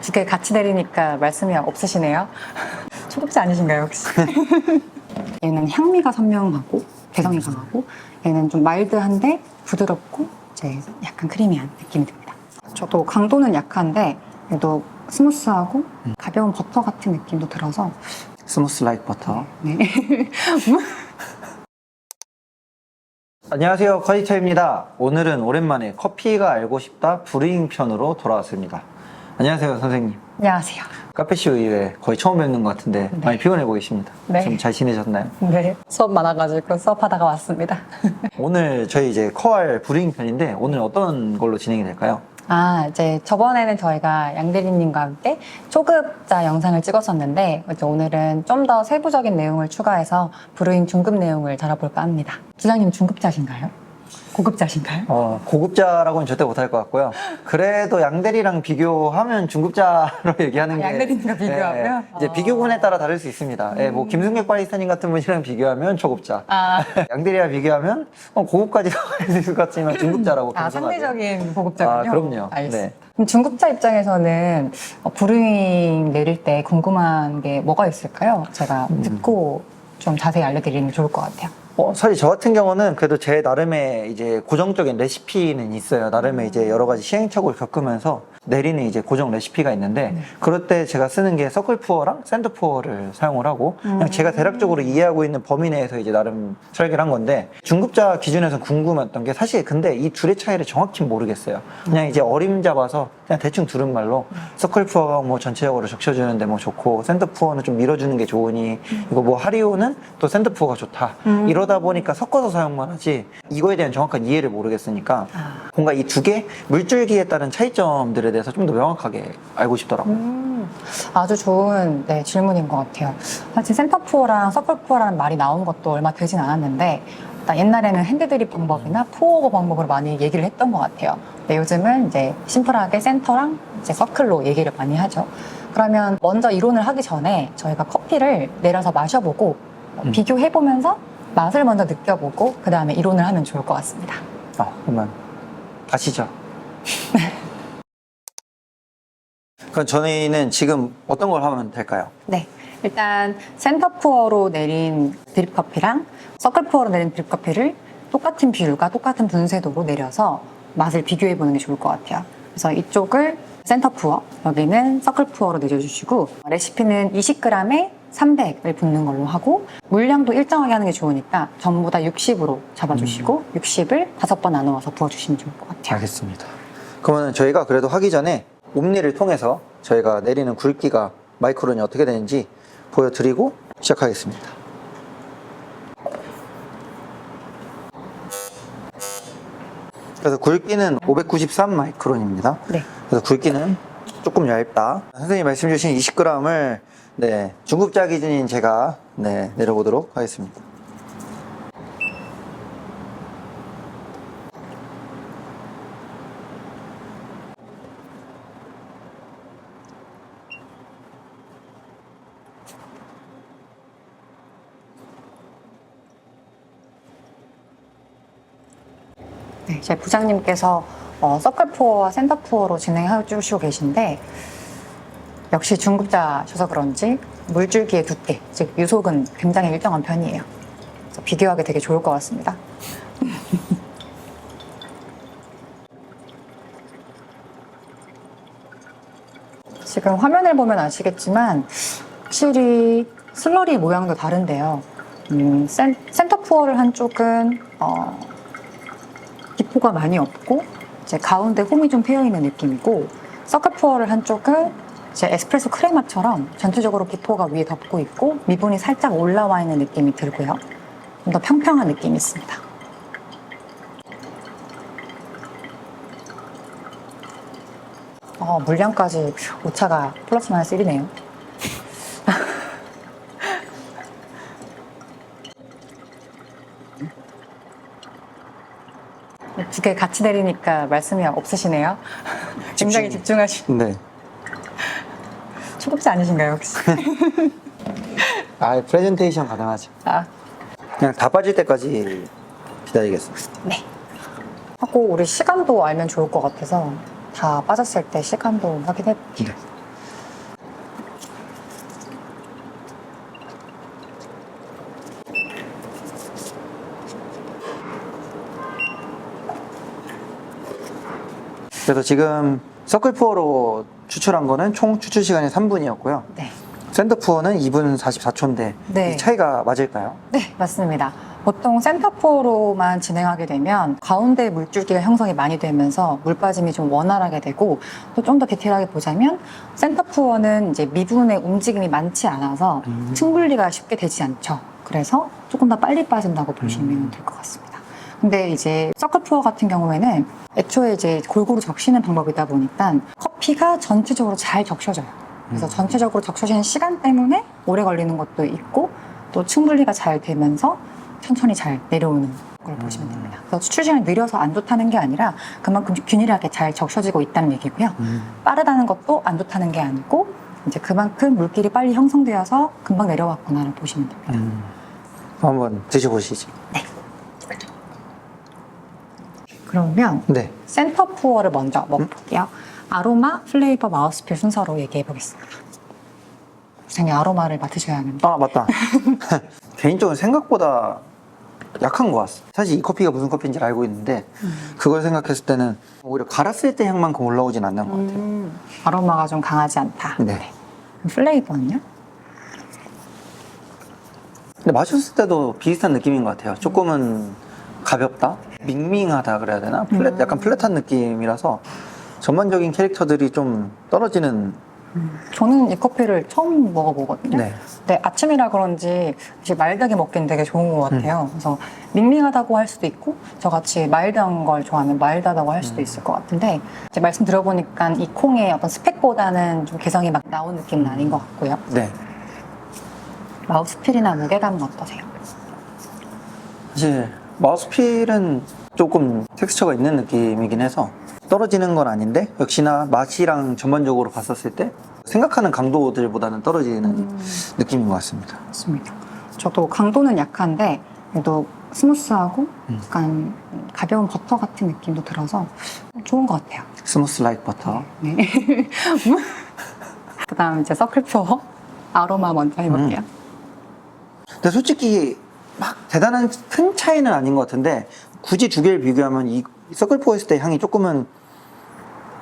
두 개 같이 내리니까 말씀이 없으시네요. 초급자 아니신가요, 혹시? 얘는 향미가 선명하고 개성이 강하고 얘는 좀 마일드한데 부드럽고 이제 약간 크리미한 느낌이 듭니다. 저도 강도는 약한데 얘도 스무스하고 가벼운 버터 같은 느낌도 들어서 스무스 라이크 버터. 네. 안녕하세요. 커디터입니다. 오늘은 오랜만에 커피가 알고 싶다 브루잉 편으로 돌아왔습니다. 안녕하세요, 선생님. 안녕하세요. 카페쇼 이후에 거의 처음 뵙는 것 같은데 네. 많이 피곤해 보이십니다. 네. 좀 잘 지내셨나요? 네. 수업 많아가지고 수업하다가 왔습니다. 오늘 저희 이제 커알 브루잉 편인데 오늘 어떤 걸로 진행이 될까요? 아, 이제 저번에는 저희가 양대리님과 함께 초급자 영상을 찍었었는데, 이제 오늘은 좀 더 세부적인 내용을 추가해서 브루잉 중급 내용을 다뤄볼까 합니다. 주장님 중급자신가요? 고급자신가요? 어, 고급자라고는 절대 못할 것 같고요. 그래도 양대리랑 비교하면 중급자로 얘기하는 게. 아, 양대리님과 비교하면? 예, 예. 이제 어. 음. 비교군에 따라 다를 수 있습니다. 예, 뭐 김승객 바리스타님 같은 분이랑 비교하면 초급자. 아, 양대리와 비교하면 어, 고급까지도 할수 있을 것 같지만 중급자라고 아. 상대적인 고급자군요. 아, 그럼요. 알겠습니다. 네. 그럼 중급자 입장에서는 어, 브루잉 내릴 때 궁금한 게 뭐가 있을까요? 제가 음. 듣고 좀 자세히 알려드리면 좋을 것 같아요. 어, 사실 저 같은 경우는 그래도 제 나름의 이제 고정적인 레시피는 있어요. 나름의 이제 여러 가지 시행착오를 겪으면서 내리는 이제 고정 레시피가 있는데 네. 그럴 때 제가 쓰는 게 서클 푸어랑 샌드 푸어를 사용을 하고 그냥 음. 제가 대략적으로 이해하고 있는 범위 내에서 이제 나름 설계를 한 건데 중급자 기준에서 궁금했던 게 사실 근데 이 둘의 차이를 정확히 모르겠어요. 그냥 이제 어림 잡아서 그냥 대충 들은 말로 서클 푸어가 뭐 전체적으로 적셔주는데 뭐 좋고 샌드 푸어는 좀 밀어주는 게 좋으니 이거 뭐 하리오는 또 샌드 푸어가 좋다. 음. 이러다 보니까 섞어서 사용만 하지 이거에 대한 정확한 이해를 모르겠으니까 아. 뭔가 이 두 개 물줄기에 따른 차이점들에 대해 서 좀 더 명확하게 알고 싶더라고요. 음, 아주 좋은 네, 질문인 것 같아요. 사실 센터푸어랑 서클푸어라는 말이 나온 것도 얼마 되진 않았는데 옛날에는 핸드드립 방법이나 푸어거 방법으로 많이 얘기를 했던 것 같아요. 근데 요즘은 이제 심플하게 센터랑 이제 서클로 얘기를 많이 하죠. 그러면 먼저 이론을 하기 전에 저희가 커피를 내려서 마셔보고 어, 음. 비교해보면서 맛을 먼저 느껴보고 그 다음에 이론을 하면 좋을 것 같습니다. 아, 그러면 가시죠. 그럼 저희는 지금 어떤 걸 하면 될까요? 네. 일단 센터푸어로 내린 드립커피랑 서클푸어로 내린 드립커피를 똑같은 비율과 똑같은 분쇄도로 내려서 맛을 비교해 보는 게 좋을 것 같아요. 그래서 이쪽을 센터푸어, 여기는 서클푸어로 내려주시고 레시피는 20g에 300을 붓는 걸로 하고 물량도 일정하게 하는 게 좋으니까 전부 다 60으로 잡아주시고 60을 다섯 번 나누어서 부어주시면 좋을 것 같아요. 알겠습니다. 그러면 저희가 그래도 하기 전에 옴니를 통해서 저희가 내리는 굵기가 마이크론이 어떻게 되는지 보여드리고 시작하겠습니다. 그래서 굵기는 593 마이크론입니다. 네. 그래서 굵기는 조금 얇다. 선생님 말씀 주신 20g을 네, 중급자 기준인 제가 네, 내려보도록 하겠습니다. 제 부장님께서 어, 서클푸어와 센터푸어로 진행해 주시고 계신데 역시 중급자셔서 그런지 물줄기의 두께, 즉 유속은 굉장히 일정한 편이에요. 그래서 비교하기 되게 좋을 것 같습니다. 지금 화면을 보면 아시겠지만 확실히 슬러리 모양도 다른데요. 음, 센, 센터푸어를 한 쪽은 어, 기포가 많이 없고 이제 가운데 홈이 좀 패여 있는 느낌이고 서클푸어를 한쪽은 이제 에스프레소 크레마처럼 전체적으로 기포가 위에 덮고 있고 미분이 살짝 올라와 있는 느낌이 들고요. 좀 더 평평한 느낌이 있습니다. 어, 물량까지 오차가 플러스 마이너스 1이네요. 두 개 같이 내리니까 말씀이 없으시네요. 굉장히 집중하시. 네. 초급자 아니신가요 혹시? 아, 프레젠테이션 가능하죠. 아, 그냥 다 빠질 때까지 기다리겠습니다. 네. 하고 우리 시간도 알면 좋을 것 같아서 다 빠졌을 때 시간도 확인해 볼 그래서 지금 서클 푸어로 추출한 거는 총 추출 시간이 3분이었고요. 네. 샌드 푸어는 2분 44초인데 네. 이 차이가 맞을까요? 네, 맞습니다. 보통 센터포로만 진행하게 되면 가운데 물줄기가 형성이 많이 되면서 물 빠짐이 좀 원활하게 되고 또 좀 더 디테일하게 보자면 센터푸어는 이제 미분의 움직임이 많지 않아서 음. 층분리가 쉽게 되지 않죠. 그래서 조금 더 빨리 빠진다고 보시면 음. 될것 같습니다. 근데 이제 서클푸어 같은 경우에는 애초에 이제 골고루 적시는 방법이다 보니까 커피가 전체적으로 잘 적셔져요. 그래서 음. 전체적으로 적셔지는 시간 때문에 오래 걸리는 것도 있고 또 층분리가 잘 되면서 천천히 잘 내려오는 걸 보시면 됩니다. 그래서 추출 시간이 느려서 안 좋다는 게 아니라 그만큼 균일하게 잘 적셔지고 있다는 얘기고요. 음. 빠르다는 것도 안 좋다는 게 아니고 이제 그만큼 물길이 빨리 형성되어서 금방 내려왔구나를 보시면 됩니다. 음. 한번 드셔보시죠. 그러면 네. 센터 푸어를 먼저 먹어볼게요. 아로마, 플레이버, 마우스필 순서로 얘기해 보겠습니다. 선생님 아로마를 맡으셔야 하는데 아 맞다. 개인적으로 생각보다 약한 것 같아. 사실 이 커피가 무슨 커피인지 알고 있는데 그걸 생각했을 때는 오히려 갈았을 때 향만큼 올라오진 않는 것 같아요. 음, 아로마가 좀 강하지 않다. 네. 그럼 플레이버는요? 근데 마셨을 때도 비슷한 느낌인 것 같아요. 조금은 가볍다, 밍밍하다 그래야 되나? 플랫, 음. 약간 플랫한 느낌이라서 전반적인 캐릭터들이 좀 떨어지는. 저는 이 커피를 처음 먹어보거든요. 네. 근데 아침이라 그런지 이제 마일드하게 먹기는 되게 좋은 것 같아요. 그래서 밍밍하다고 할 수도 있고 저같이 마일드한 걸 좋아하면 마일드하다고 할 수도 있을 것 같은데 이제 말씀 들어보니까 이 콩의 어떤 스펙보다는 좀 개성이 막 나온 느낌은 아닌 것 같고요. 네. 마우스필이나 무게감은 어떠세요? 사실 마우스필은 조금 텍스처가 있는 느낌이긴 해서 떨어지는 건 아닌데 역시나 맛이랑 전반적으로 봤었을 때 생각하는 강도들보다는 떨어지는 음. 느낌인 것 같습니다. 맞습니다. 저도 강도는 약한데 그래도 스무스하고 음. 약간 가벼운 버터 같은 느낌도 들어서 좋은 것 같아요. 스무스 라이크 버터. 네. 그다음 이제 서클푸어 아로마 먼저 해볼게요. 근데 솔직히 막 대단한 큰 차이는 아닌 것 같은데 굳이 두 개를 비교하면 이 서클포 했을 때 향이 조금은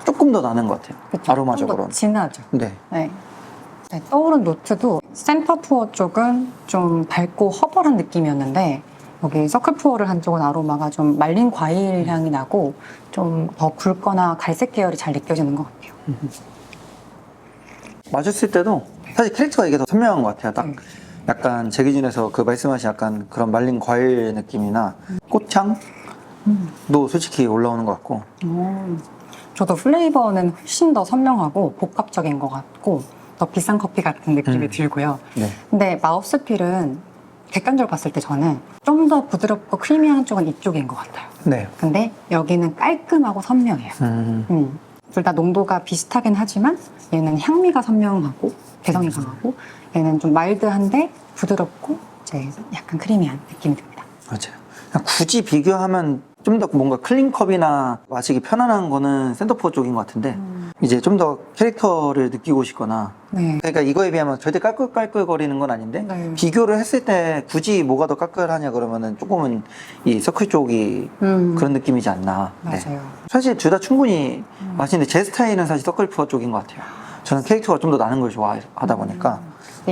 조금 더 나는 것 같아요. 그쵸? 아로마적으로는. 좀더 진하죠. 네. 네. 네, 떠오른 노트도 센터푸어 쪽은 좀 밝고 허벌한 느낌이었는데 여기 서클푸어를 한 쪽은 아로마가 좀 말린 과일 향이 나고 좀 더 굵거나 갈색 계열이 잘 느껴지는 것 같아요. 마셨을 때도 사실 캐릭터가 이게 더 선명한 것 같아요. 딱 음. 약간 제 기준에서 그 말씀하신 약간 그런 말린 과일 느낌이나 꽃향도 음. 솔직히 올라오는 것 같고. 음, 저도 플레이버는 훨씬 더 선명하고 복합적인 것 같고 더 비싼 커피 같은 느낌이 음. 들고요. 네. 근데 마우스필은 객관적으로 봤을 때 저는 좀 더 부드럽고 크리미한 쪽은 이쪽인 것 같아요. 네. 근데 여기는 깔끔하고 선명해요. 음. 음. 둘 다 농도가 비슷하긴 하지만 얘는 향미가 선명하고 개성이 강하고 얘는 좀 마일드한데 부드럽고 이제 약간 크리미한 느낌이 듭니다. 맞아요. 굳이 비교하면 좀 더 뭔가 클린컵이나 마시기 편안한 거는 센터포 쪽인 것 같은데 이제 좀 더 캐릭터를 느끼고 싶거나 네. 그러니까 이거에 비하면 절대 깔끌깔끌거리는 건 아닌데 네. 비교를 했을 때 굳이 뭐가 더 깔끌하냐 그러면은 조금은 이 서클 쪽이 음, 그런 느낌이지 않나. 네. 맞아요. 사실 둘 다 충분히 음. 맛있는데 제 스타일은 사실 서클 푸어 쪽인 것 같아요. 저는 캐릭터가 좀 더 나는 걸 좋아하다 보니까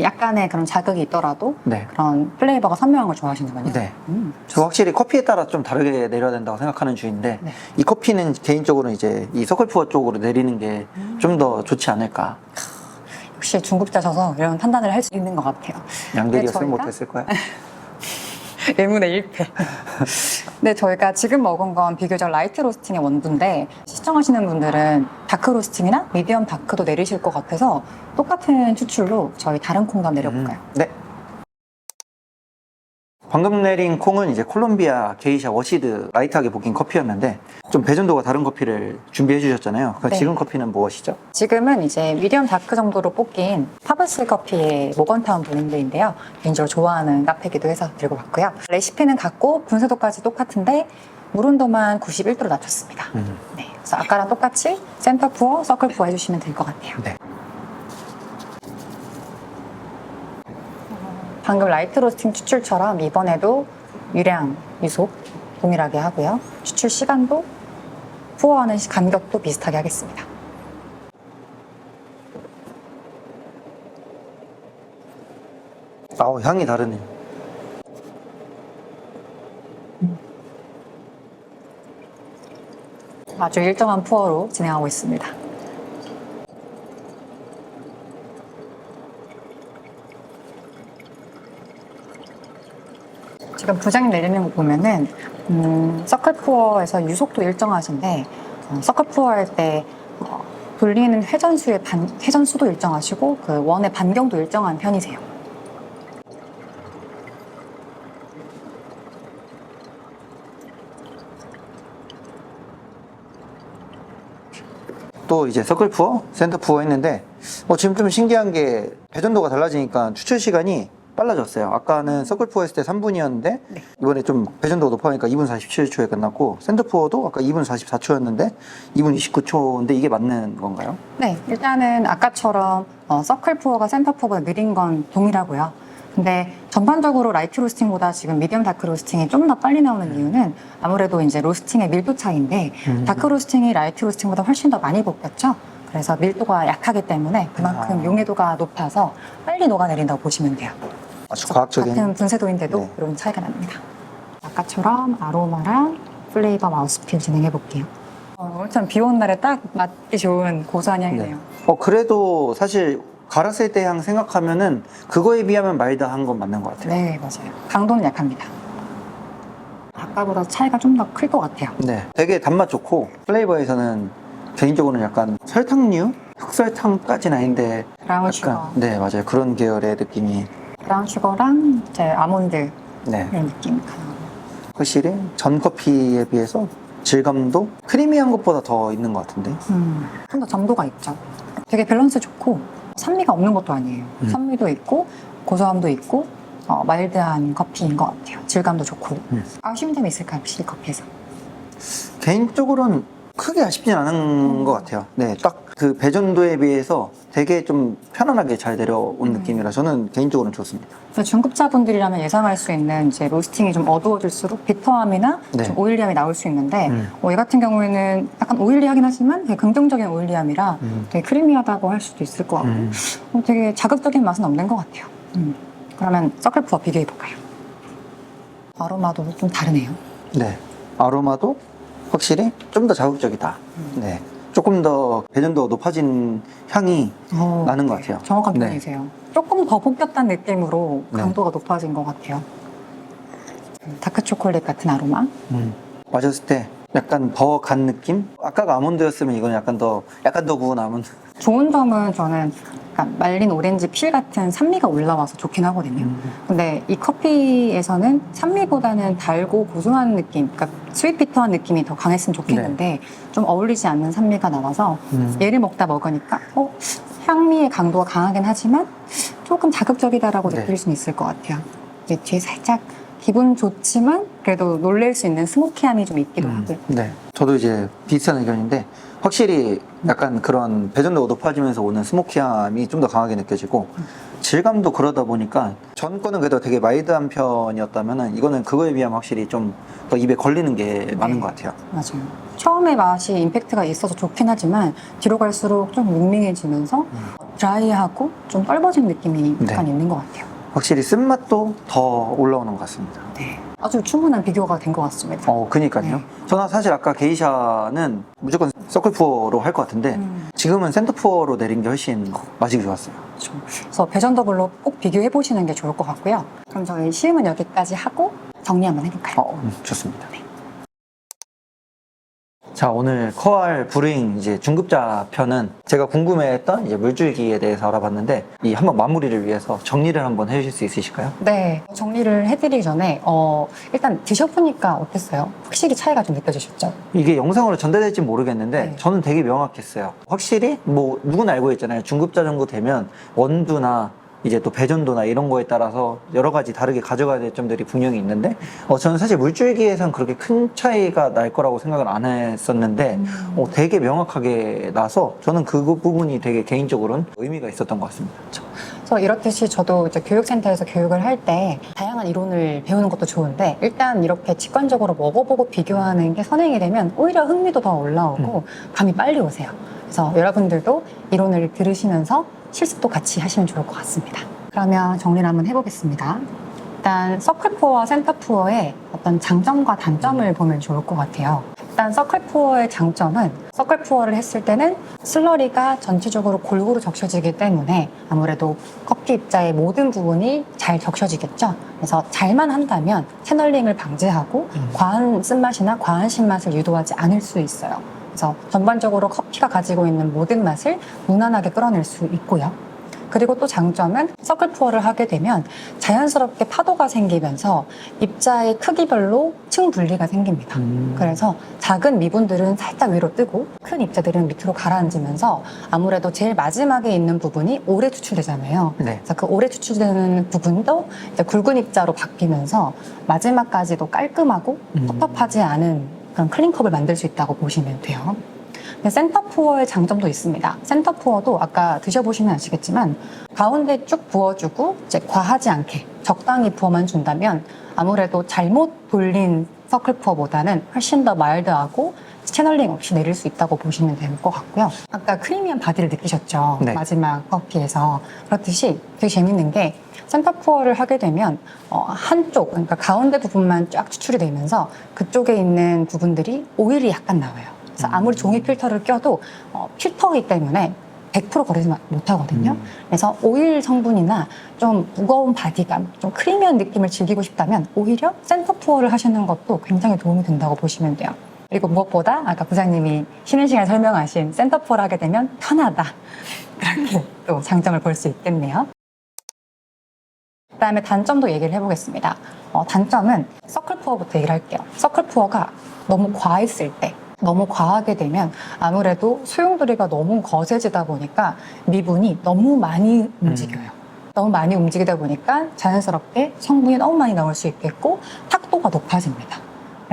약간의 그런 자극이 있더라도 네. 그런 플레이버가 선명한 걸 좋아하시는군요. 네. 음. 저 확실히 커피에 따라 좀 다르게 내려야 된다고 생각하는 주인데 네. 이 커피는 개인적으로 이제 이 서클 푸어 쪽으로 내리는 게 음. 좀더 좋지 않을까. 역시 중국자셔서 이런 판단을 할 수 있는 것 같아요. 양들이었으면 저희가- 못했을 거야. 의문의 1패. 네, 저희가 지금 먹은 건 비교적 라이트 로스팅의 원두인데 시청하시는 분들은 다크 로스팅이나 미디엄 다크도 내리실 것 같아서 똑같은 추출로 저희 다른 콩도 한번 내려볼까요? 음, 네. 방금 내린 콩은 이제 콜롬비아 게이샤 워시드 라이트하게 볶인 커피였는데 좀 배전도가 다른 커피를 준비해 주셨잖아요. 그럼 네. 지금 커피는 무엇이죠? 지금은 이제 미디엄 다크 정도로 뽑긴 파브스 커피의 모건타운 브랜드인데요. 개인적으로 좋아하는 카페기도 해서 들고 왔고요. 레시피는 같고 분쇄도까지 똑같은데 물 온도만 91도로 낮췄습니다. 음, 네, 그래서 아까랑 똑같이 센터 푸어, 서클 푸어 해주시면 될 것 같아요. 네. 방금 라이트 로스팅 추출처럼 이번에도 유량, 유속 동일하게 하고요. 추출 시간도 푸어하는 시- 간격도 비슷하게 하겠습니다. 아우 향이 다르네. 아주 일정한 푸어로 진행하고 있습니다. 지금 부장님 내리는 거 보면은 음, 서클 푸어에서 유속도 일정하신데 어, 서클 푸어 할때 어, 돌리는 회전수의 반, 회전수도 일정하시고 그 원의 반경도 일정한 편이세요. 또 이제 서클 푸어, 센터 푸어 했는데 어, 지금 좀 신기한 게 배전도가 달라지니까 추출 시간이 빨라졌어요. 아까는 서클 푸어 했을 때 3분이었는데 이번에 좀 배전도가 높아니까 2분 47초에 끝났고 푸어도 아까 2분 44초였는데 2분 29초인데 이게 맞는 건가요? 네, 일단은 아까처럼 어, 서클 푸어가 센터 푸어보다 느린 건 동일하고요. 근데 전반적으로 라이트 로스팅보다 지금 미디엄 다크 로스팅이 좀 더 빨리 나오는 이유는 아무래도 이제 로스팅의 밀도 차이인데 음. 다크 로스팅이 라이트 로스팅보다 훨씬 더 많이 볶였죠. 그래서 밀도가 약하기 때문에 그만큼 아. 용해도가 높아서 빨리 녹아내린다고 보시면 돼요. 아주 과학적인 같은 분쇄도인데도 네. 이런 차이가 납니다. 아까처럼 아로마랑 플레이버 마우스필 진행해 볼게요. 어, 오늘처럼 비 오는 날에 딱 맞기 좋은 고소한 향이네요. 어 그래도 사실 갈았을 때 향 생각하면은 그거에 비하면 마일드한 건 맞는 것 같아요. 네, 맞아요. 강도는 약합니다. 아까보다 차이가 좀 더 클 것 같아요. 네, 되게 단맛 좋고 플레이버에서는 개인적으로는 약간 설탕류, 흑설탕까지는 아닌데 브라운 슈거, 네 맞아요 그런 계열의 느낌이 브라운 슈거랑 이제 아몬드 네 이런 느낌 강하고. 확실히 전 커피에 비해서 질감도 크리미한 것보다 더 있는 것 같은데 음, 좀 더 점도가 있죠. 되게 밸런스 좋고 산미가 없는 것도 아니에요. 음. 산미도 있고 고소함도 있고 어, 마일드한 커피인 것 같아요. 질감도 좋고. 음. 아쉬운 점이 있을까요? 이 커피에서? 개인적으로는 크게 아쉽진 않은 것 같아요. 네, 딱 그 배전도에 비해서 되게 좀 편안하게 잘 내려온 음. 느낌이라 저는 개인적으로는 좋습니다. 그래서 중급자분들이라면 예상할 수 있는 이제 로스팅이 좀 어두워질수록 비터함이나 네. 좀 오일리함이 나올 수 있는데 음. 어, 이 같은 경우에는 약간 오일리하긴 하지만 되게 긍정적인 오일리함이라 음. 되게 크리미하다고 할 수도 있을 것 같고 음. 어, 되게 자극적인 맛은 없는 것 같아요. 음. 그러면 서클푸어 비교해 볼까요? 아로마도 좀 다르네요. 네, 아로마도 확실히 좀 더 자극적이다. 음. 네, 조금 더 배전도가 높아진 향이 어, 나는 것 같아요. 정확한 네. 표현이세요. 조금 더 볶였다는 느낌으로 네. 강도가 높아진 것 같아요. 음, 다크 초콜릿 같은 아로마. 음. 마셨을 때 약간 더 간 느낌? 아까가 아몬드였으면 이건 약간 더 약간 더 구운 아몬드. 좋은 점은 저는 약간 말린 오렌지 필 같은 산미가 올라와서 좋긴 하거든요. 음. 근데 이 커피에서는 산미보다는 달고 고소한 느낌, 그러니까 스윗비터한 느낌이 더 강했으면 좋겠는데 좀 어울리지 않는 산미가 나와서 음. 얘를 먹다 먹으니까 어, 향미의 강도가 강하긴 하지만 조금 자극적이다라고 네. 느낄 수는 있을 것 같아요. 근데 뒤에 살짝 기분 좋지만 그래도 놀랄 수 있는 스모키함이 좀 있기도 음. 하고요. 네, 저도 이제 비슷한 의견인데 확실히 약간 그런 배전도가 높아지면서 오는 스모키함이 좀 더 강하게 느껴지고 질감도 그러다 보니까 전 거는 그래도 되게 마이드한 편이었다면은 이거는 그거에 비하면 확실히 좀 더 입에 걸리는 게 많은 것 같아요. 맞아요. 처음에 맛이 임팩트가 있어서 좋긴 하지만 뒤로 갈수록 좀 밍밍해지면서 드라이하고 좀 떫어진 느낌이 약간 네. 있는 것 같아요. 확실히 쓴맛도 더 올라오는 것 같습니다. 네. 아주 충분한 비교가 된 것 같습니다. 어, 그니까요. 네. 저는 사실 아까 게이샤는 무조건 서클푸어로 할 것 같은데 음, 지금은 센터푸어로 내린 게 훨씬 마시기 좋았어요. 그렇죠. 그래서 배전 더블로 꼭 비교해 보시는 게 좋을 것 같고요. 그럼 저희 시음은 여기까지 하고 정리 한번 해볼까요? 어, 음, 좋습니다. 자, 오늘 커알 브루잉 이제 중급자 편은 제가 궁금해했던 이제 물줄기에 대해서 알아봤는데 이 한번 마무리를 위해서 정리를 한번 해주실 수 있으실까요? 네, 정리를 해드리기 전에 어, 일단 드셔보니까 어땠어요? 확실히 차이가 좀 느껴지셨죠? 이게 영상으로 전달될지 모르겠는데 네. 저는 되게 명확했어요. 확실히 뭐 누구나 알고 있잖아요. 중급자 정도 되면 원두나 이제 또 배전도나 이런 거에 따라서 여러 가지 다르게 가져가야 될 점들이 분명히 있는데 어, 저는 사실 물줄기에선 그렇게 큰 차이가 날 거라고 생각을 안 했었는데 어, 되게 명확하게 나서 저는 그 부분이 되게 개인적으로는 의미가 있었던 것 같습니다. 그래서 이렇듯이 저도 이제 교육센터에서 교육을 할 때 다양한 이론을 배우는 것도 좋은데 일단 이렇게 직관적으로 먹어보고 비교하는 게 선행이 되면 오히려 흥미도 더 올라오고 감이 빨리 오세요. 그래서 여러분들도 이론을 들으시면서 실습도 같이 하시면 좋을 것 같습니다. 그러면 정리를 한번 해보겠습니다. 일단 서클푸어와 센터푸어의 어떤 장점과 단점을 보면 좋을 것 같아요. 일단 서클푸어의 장점은 서클푸어를 했을 때는 슬러리가 전체적으로 골고루 적셔지기 때문에 아무래도 커피 입자의 모든 부분이 잘 적셔지겠죠. 그래서 잘만 한다면 채널링을 방지하고 음. 과한 쓴맛이나 과한 신맛을 유도하지 않을 수 있어요. 그래서 전반적으로 커피가 가지고 있는 모든 맛을 무난하게 끌어낼 수 있고요. 그리고 또 장점은 서클 푸어를 하게 되면 자연스럽게 파도가 생기면서 입자의 크기별로 층 분리가 생깁니다. 음. 그래서 작은 미분들은 살짝 위로 뜨고 큰 입자들은 밑으로 가라앉으면서 아무래도 제일 마지막에 있는 부분이 오래 추출되잖아요. 네. 그래서 그 오래 추출되는 부분도 굵은 입자로 바뀌면서 마지막까지도 깔끔하고 음. 텁텁하지 않은 그런 클린컵을 만들 수 있다고 보시면 돼요. 센터푸어의 장점도 있습니다. 센터푸어도 아까 드셔보시면 아시겠지만 가운데 쭉 부어주고 이제 과하지 않게 적당히 부어만 준다면 아무래도 잘못 돌린 서클푸어보다는 훨씬 더 마일드하고 채널링 없이 내릴 수 있다고 보시면 될 것 같고요. 아까 크리미한 바디를 느끼셨죠? 네. 마지막 커피에서. 그렇듯이 되게 재밌는 게 센터푸어를 하게 되면 어, 한쪽, 그러니까 가운데 부분만 쫙 추출이 되면서 그쪽에 있는 부분들이 오일이 약간 나와요. 그래서 아무리 종이 필터를 껴도 어, 필터이기 때문에 100% 거리지 못하거든요. 음. 그래서 오일 성분이나 좀 무거운 바디감, 좀 크리미한 느낌을 즐기고 싶다면 오히려 센터푸어를 하시는 것도 굉장히 도움이 된다고 보시면 돼요. 그리고 무엇보다 아까 부장님이 쉬는 시간에 설명하신 센터푸어를 하게 되면 편하다. 그렇게 또 장점을 볼 수 있겠네요. 그 다음에 단점도 얘기를 해보겠습니다. 어, 단점은 서클푸어부터 얘기를 할게요. 서클푸어가 너무 과했을 때, 너무 과하게 되면 아무래도 소용돌이가 너무 거세지다 보니까 미분이 너무 많이 움직여요. 너무 많이 움직이다 보니까 자연스럽게 성분이 너무 많이 나올 수 있겠고 탁도가 높아집니다.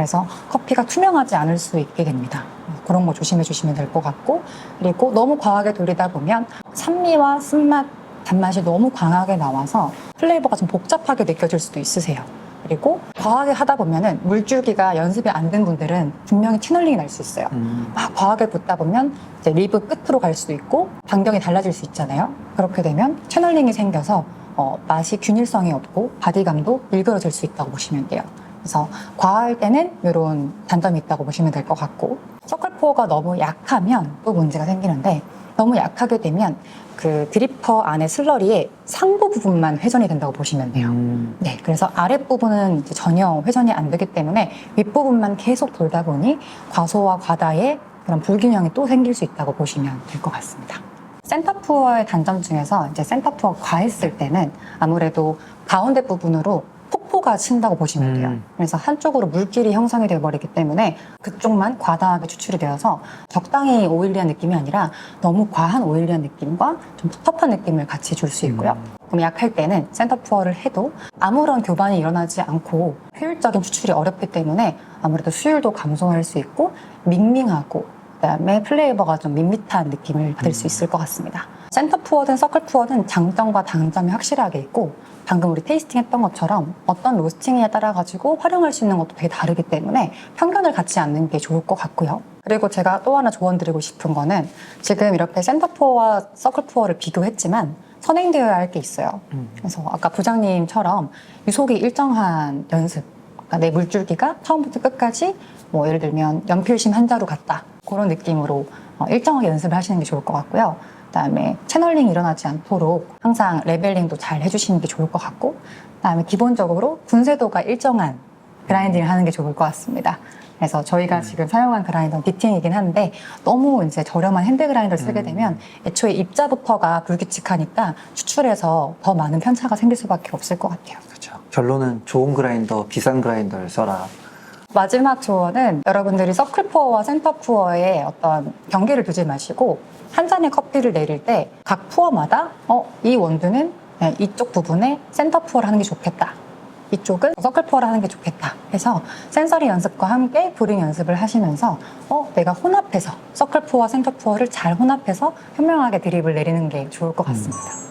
그래서 커피가 투명하지 않을 수 있게 됩니다. 그런 거 조심해 주시면 될 것 같고 그리고 너무 과하게 돌리다 보면 산미와 쓴맛, 단맛이 너무 강하게 나와서 플레이버가 좀 복잡하게 느껴질 수도 있으세요. 그리고 과하게 하다 보면은 물줄기가 연습이 안 된 분들은 분명히 채널링이 날 수 있어요. 음. 막 과하게 붓다 보면 이제 리브 끝으로 갈 수도 있고 반경이 달라질 수 있잖아요. 그렇게 되면 채널링이 생겨서 어, 맛이 균일성이 없고 바디감도 일그러질 수 있다고 보시면 돼요. 그래서 과할 때는 이런 단점이 있다고 보시면 될 것 같고 서클포어가 너무 약하면 또 문제가 생기는데 너무 약하게 되면 그 드리퍼 안에 슬러리의 상부 부분만 회전이 된다고 보시면 돼요. 음. 네, 그래서 아랫부분은 이제 전혀 회전이 안 되기 때문에 윗부분만 계속 돌다 보니 과소와 과다의 그런 불균형이 또 생길 수 있다고 보시면 될 것 같습니다. 센터푸어의 단점 중에서 이제 센터푸어 과했을 때는 아무래도 가운데 부분으로 폭포가 친다고 보시면 돼요. 음. 그래서 한쪽으로 물길이 형성이 되어버리기 때문에 그쪽만 과다하게 추출이 되어서 적당히 오일리한 느낌이 아니라 너무 과한 오일리한 느낌과 좀 텁텁한 느낌을 같이 줄 수 있고요. 그럼 약할 때는 센터푸어를 해도 아무런 교반이 일어나지 않고 효율적인 추출이 어렵기 때문에 아무래도 수율도 감소할 수 있고 밍밍하고 그다음에 플레이버가 좀 밋밋한 느낌을 받을 수 있을 것 같습니다. 센터 푸어든 서클 푸어든 장점과 단점이 확실하게 있고 방금 우리 테이스팅 했던 것처럼 어떤 로스팅에 따라 가지고 활용할 수 있는 것도 되게 다르기 때문에 편견을 갖지 않는 게 좋을 것 같고요. 그리고 제가 또 하나 조언 드리고 싶은 거는 지금 이렇게 센터 푸어와 서클 푸어를 비교했지만 선행되어야 할 게 있어요. 음. 그래서 아까 부장님처럼 유속이 일정한 연습, 그러니까 내 물줄기가 처음부터 끝까지 뭐 예를 들면 연필심 한 자루 같다 그런 느낌으로 어, 일정하게 연습을 하시는 게 좋을 것 같고요. 그다음에 채널링이 일어나지 않도록 항상 레벨링도 잘 해주시는 게 좋을 것 같고, 그다음에 기본적으로 분쇄도가 일정한 그라인딩을 하는 게 좋을 것 같습니다. 그래서 저희가 지금 사용한 그라인더는 비팅이긴 한데 너무 이제 저렴한 핸드 그라인더를 쓰게 되면 애초에 입자부터가 불규칙하니까 추출해서 더 많은 편차가 생길 수밖에 없을 것 같아요. 그렇죠. 결론은 좋은 그라인더, 비싼 그라인더를 써라. 마지막 조언은 여러분들이 서클푸어와 센터푸어의 어떤 경계를 두지 마시고 한 잔의 커피를 내릴 때 각 푸어마다 어, 이 원두는 네, 이쪽 부분에 센터 푸어를 하는 게 좋겠다. 이쪽은 서클 푸어를 하는 게 좋겠다 해서 센서리 연습과 함께 브링 연습을 하시면서 어 내가 혼합해서 서클 푸어와 센터 푸어를 잘 혼합해서 현명하게 드립을 내리는 게 좋을 것 같습니다.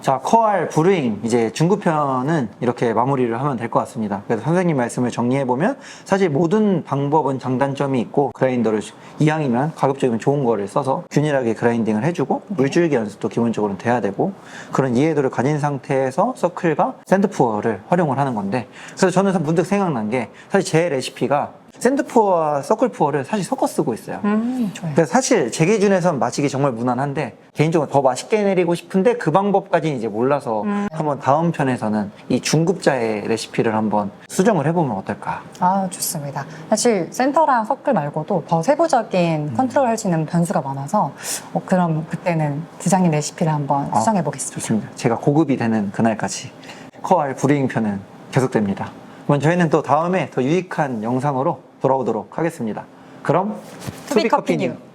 자, 커알 브루잉 이제 중급편은 이렇게 마무리를 하면 될 것 같습니다. 그래서 선생님 말씀을 정리해 보면 사실 모든 방법은 장단점이 있고 그라인더를 이왕이면 가급적이면 좋은 거를 써서 균일하게 그라인딩을 해주고 물줄기 연습도 기본적으로 돼야 되고 그런 이해도를 가진 상태에서 서클과 샌드푸어를 활용을 하는 건데 그래서 저는 문득 생각난 게 사실 제 레시피가 샌드푸어와 서클푸어를 사실 섞어 쓰고 있어요. 음, 좋아요. 그래서 사실 제 기준에선 마시기 정말 무난한데 개인적으로 더 맛있게 내리고 싶은데 그 방법까지는 이제 몰라서 한번 다음 편에서는 이 중급자의 레시피를 한번 수정을 해보면 어떨까 아, 좋습니다. 사실 센터랑 서클 말고도 더 세부적인 컨트롤 할 수 있는 변수가 많아서 어, 그럼 그때는 부장님 레시피를 한번 아, 수정해 보겠습니다. 좋습니다 제가 고급이 되는 그날까지 커알 브리잉 편은 계속됩니다 그럼 저희는 또 다음에 더 유익한 영상으로 돌아오도록 하겠습니다 그럼 투비 투비 커피 커피님 뉴.